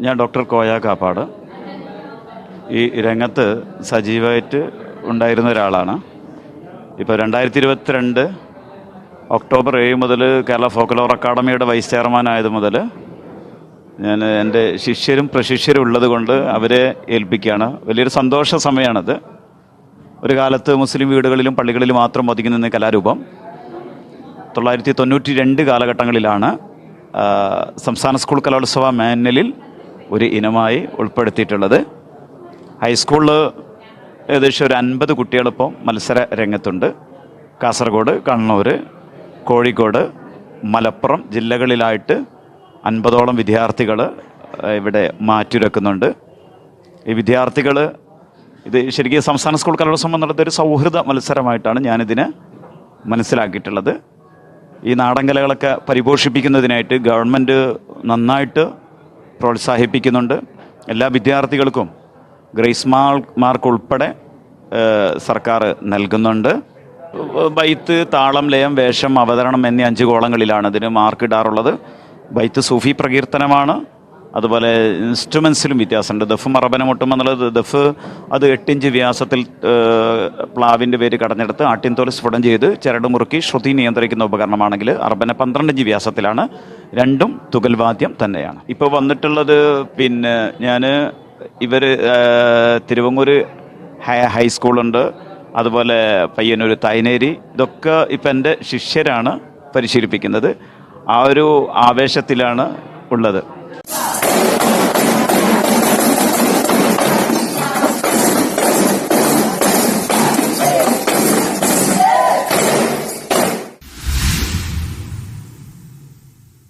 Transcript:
ഞാൻ ഡോക്ടർ കോയ കാപ്പാട്. ഈ രംഗത്ത് സജീവമായിട്ട് ഉണ്ടായിരുന്ന ഒരാളാണ്. ഇപ്പോൾ രണ്ടായിരത്തി ഇരുപത്തിരണ്ട് ഒക്ടോബർ ഏഴ് മുതൽ കേരള ഫോക്കലോർ അക്കാഡമിയുടെ വൈസ് ചെയർമാൻ ആയത് മുതൽ ഞാൻ എന്റെ ശിഷ്യരും പ്രശിഷ്യരും ഉള്ളത് കൊണ്ട് അവരെ ഏൽപ്പിക്കുകയാണ്. വലിയൊരു സന്തോഷ സമയമാണത്. ഒരു കാലത്ത് മുസ്ലിം വീടുകളിലും പള്ളികളിലും മാത്രം ഒതുങ്ങി കലാരൂപം. തൊള്ളായിരത്തി തൊണ്ണൂറ്റി രണ്ട് കാലഘട്ടങ്ങളിലാണ് സംസ്ഥാന സ്കൂൾ കലോത്സവ മാനുവലിൽ ഒരു ഇനമായി ഉൾപ്പെടുത്തിയിട്ടുള്ളത്. ഹൈസ്കൂളിൽ ഏകദേശം ഒരു അൻപത് കുട്ടികളിപ്പോൾ മത്സര രംഗത്തുണ്ട്. കാസർഗോഡ് കണ്ണൂർ കോഴിക്കോട് മലപ്പുറം ജില്ലകളിലായിട്ട് അൻപതോളം വിദ്യാർത്ഥികൾ ഇവിടെ മാറ്റുരക്കുന്നുണ്ട് ഈ വിദ്യാർത്ഥികൾ ഇത് ശരിക്കും സംസ്ഥാന സ്കൂൾ കലോത്സവം എന്നുള്ളത് ഒരു സൗഹൃദ മത്സരമായിട്ടാണ് ഞാനിതിനെ മനസ്സിലാക്കിയിട്ടുള്ളത്. ഈ നാടൻ കലകളൊക്കെ പരിപോഷിപ്പിക്കുന്നതിനായിട്ട് ഗവൺമെന്റ് നന്നായിട്ട് പ്രോത്സാഹിപ്പിക്കുന്നുണ്ട്. എല്ലാ വിദ്യാർത്ഥികൾക്കും ഗ്രേസ് മാർക്ക് ഉൾപ്പെടെ സർക്കാർ നൽകുന്നുണ്ട്. ബൈത്ത് താളം ലയം വേഷം അവതരണം എന്നീ അഞ്ച് കോളങ്ങളിലാണ് ഇതിന് മാർക്ക് ഇടാറുള്ളത് ബൈത്ത് സൂഫി പ്രകീർത്തനമാണ്. അതുപോലെ ഇൻസ്ട്രുമെൻസിലും വ്യത്യാസമുണ്ട്. ദഫ് മറബന മുട്ടും എന്നുള്ളത് ദഫ് അത് എട്ടിഞ്ച് വ്യാസത്തിൽ പ്ലാവിന്റെ പേര് കടഞ്ഞെടുത്ത് ആട്ടിൻതോൽ സ്ഫുടം ചെയ്ത് ചരട് മുറുക്കി ശ്രുതി നിയന്ത്രിക്കുന്ന ഉപകരണമാണെങ്കിൽ അർബന പന്ത്രണ്ടിഞ്ച് വ്യാസത്തിലാണ്. രണ്ടും തുകൽവാദ്യം തന്നെയാണ്. ഇപ്പോൾ വന്നിട്ടുള്ളത് പിന്നെ ഞാൻ ഇവർ തിരുവങ്ങൂർ ഹൈസ്കൂളുണ്ട് അതുപോലെ പയ്യന്നൂർ തൈനേരി ഇതൊക്കെ ഇപ്പം എന്റെ ശിഷ്യരാണ് പരിശീലിപ്പിക്കുന്നത്. ആ ഒരു ആവേശത്തിലാണ് ഉള്ളത്.